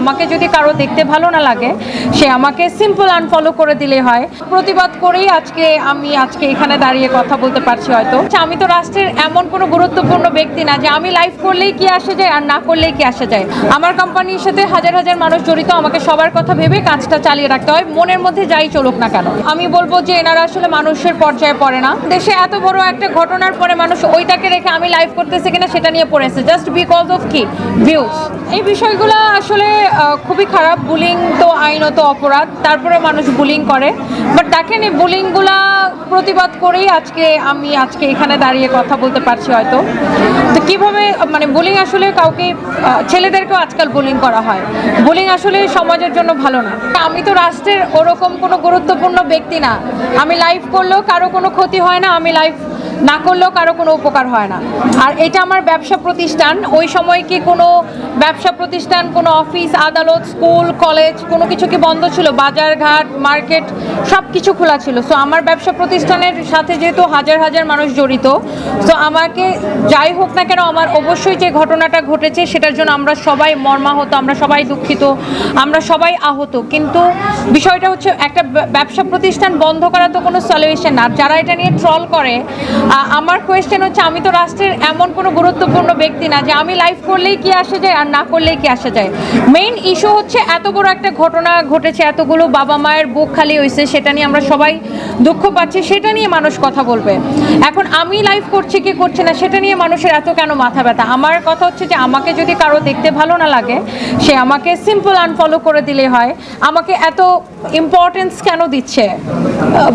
আমাকে যদি কারও দেখতে ভালো না লাগে সে আমাকে সিম্পল আনফলো করে দিলে হয়। প্রতিবাদ করেই আজকে আমি আজকে এখানে দাঁড়িয়ে কথা বলতে পারছি হয়তো। আচ্ছা, আমি তো রাষ্ট্রের এমন কোনো গুরুত্বপূর্ণ ব্যক্তি না যে আমি লাইভ করলেই কি আসে যায় আর না করলেই কি আসে যায়। আমার কোম্পানির সাথে হাজার হাজার মানুষ জড়িত আমাকে সবার কথা ভেবে কাজটা চালিয়ে রাখতে হয়। মনের মধ্যে যাই চলুক না কেন। আমি বলব যে এনারা আসলে মানুষের পর্যায়ে পড়ে না। দেশে এত বড় একটা ঘটনার পরে মানুষ ওইটাকে রেখে আমি লাইভ করতেছি কিনা সেটা নিয়ে পড়েছে জাস্ট বিকজ অফ কি? ভিউজ এই বিষয়গুলো আসলে খুবই খারাপ। বুলিং তো আইনত অপরাধ, তারপরে মানুষ বুলিং করে। বাট দেখেন এই বুলিংগুলা প্রতিবাদ করেই আজকে আমি আজকে এখানে দাঁড়িয়ে কথা বলতে পারছি হয়তো। তো কীভাবে মানে বুলিং আসলে কাউকে ছেলেদেরকেও আজকাল বুলিং করা হয়। বুলিং আসলে সমাজের জন্য ভালো না। আমি তো রাষ্ট্রের ওরকম কোনো গুরুত্বপূর্ণ ব্যক্তি না। আমি লাইভ করলেও কারও কোনো ক্ষতি হয় না, আমি লাইভ না করলেও কারও কোনো উপকার হয় না। আর এটা আমার ব্যবসা প্রতিষ্ঠান। ওই সময় কি কোনো ব্যবসা প্রতিষ্ঠান, কোনো অফিস, আদালত, স্কুল, কলেজ, কোনো কিছু কি বন্ধ ছিল? বাজার ঘাট, মার্কেট সব কিছু খোলা ছিল। সো আমার ব্যবসা প্রতিষ্ঠানের সাথে যেহেতু হাজার হাজার মানুষ জড়িত সো আমাকে যাই হোক না কেন আমার অবশ্যই যে ঘটনাটা ঘটেছে, সেটার জন্য আমরা সবাই মর্মাহত, আমরা সবাই দুঃখিত, আমরা সবাই আহত। কিন্তু বিষয়টা হচ্ছে, একটা ব্যবসা প্রতিষ্ঠান বন্ধ করা তো কোনো সলিউশন না। যারা এটা নিয়ে ট্রল করে আমার কোয়েশ্চেন হচ্ছে, আমি তো রাষ্ট্রের এমন কোনো গুরুত্বপূর্ণ ব্যক্তি না যে আমি লাইভ করলেই কি আসে যায় আর না করলেই কি আসে যায়। মেইন ইস্যু হচ্ছে এত বড় একটা ঘটনা ঘটেছে, এতগুলো বাবা মায়ের বুক খালি হয়েছে সেটা নিয়ে আমরা সবাই দুঃখ পাচ্ছি, সেটা নিয়ে মানুষ কথা বলবে। এখন আমি লাইভ করছি কি করছি না, সেটা নিয়ে মানুষের এত কেন মাথা ব্যথা? আমার কথা হচ্ছে যে আমাকে যদি কারও দেখতে ভালো না লাগে, সে আমাকে সিম্পল আনফলো করে দিলে হয়, আমাকে এত ইম্পর্টেন্স কেন দিচ্ছে?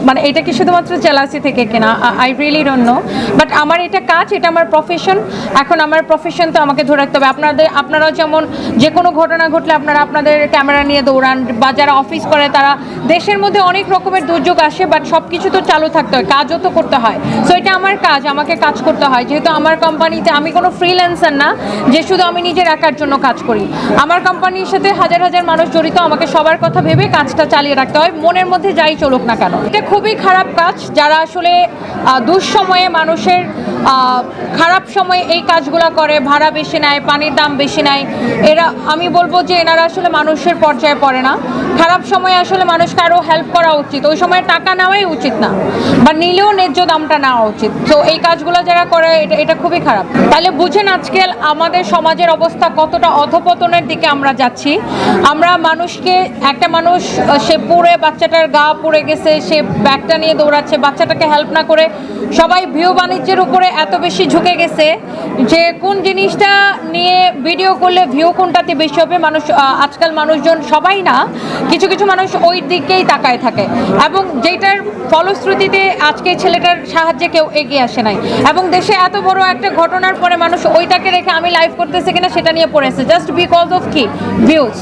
মানে এটা কি শুধুমাত্র জেলাসি থেকে কিনা? I really don't know but আমার এটা কাজ এটা আমার প্রফেশন এখন আমার প্রফেশন তো আমাকে ধরে রাখতে হবে। আপনাদের আপনারাও যেমন যে কোনো ঘটনা ঘটলে আপনারা আপনাদের ক্যামেরা নিয়ে দৌড়ান বা যারা অফিস করে তারা দেশের মধ্যে অনেক রকমের দুর্যোগ আসে বাট সব কিছু তো চালু থাকতে হয় কাজও তো করতে হয়। সো এটা আমার কাজ আমাকে কাজ করতে হয়। যেহেতু আমার কোম্পানিতে আমি কোনো ফ্রিল্যান্সার না যে শুধু আমি নিজের একার জন্য কাজ করি। আমার কোম্পানির সাথে হাজার হাজার মানুষ জড়িত আমাকে সবার কথা ভেবে কাজটা চালিয়ে রাখতে হয়। মনের মধ্যে যাই চলুক না কেন। এটা খুবই খারাপ কাজ। যারা আসলে আহ, দুঃসময়ে মানুষের খারাপ সময়ে এই কাজগুলো করে, ভাড়া বেশি নেয়, পানির দাম বেশি নেয়। এরা, আমি বলব যে এনারা আসলে মানুষের পর্যায়ে পড়ে না। খারাপ সময়ে আসলে মানুষকে আরও হেল্প করা উচিত। ওই সময় টাকা নেওয়াই উচিত না। বা নিলেও ন্যায্য দামটা নেওয়া উচিত। তো এই কাজগুলো যারা করে, এটা এটা খুবই খারাপ। তাহলে বুঝেন আজকাল আমাদের সমাজের অবস্থা কতটা অধপতনের দিকে আমরা যাচ্ছি। আমরা মানুষকে, একটা মানুষ সে পুড়ে বাচ্চাটার গা পুড়ে গেছে, সে ব্যাগটা নিয়ে দৌড়াচ্ছে, বাচ্চাটাকে হেল্প না করে সবাই ভিউ বাণিজ্যের উপরে এত বেশি ঝুঁকে গেছে যে কোন জিনিসটা নিয়ে ভিডিও করলে ভিউ কোনটাতে বেশি হবে? মানুষ আজকাল মানুষজন সবাই না, কিছু কিছু মানুষ ওই দিকেই তাকায় থাকে। এবং যেটার ফলশ্রুতিতে আজকে ছেলেটার সাহায্যে কেউ এগিয়ে আসে নাই। এবং দেশে এত বড় একটা ঘটনার পরে মানুষ ওইটাকে রেখে আমি লাইভ করতেছি কিনা সেটা নিয়ে পড়েছে জাস্ট বিকজ অফ কি? ভিউজ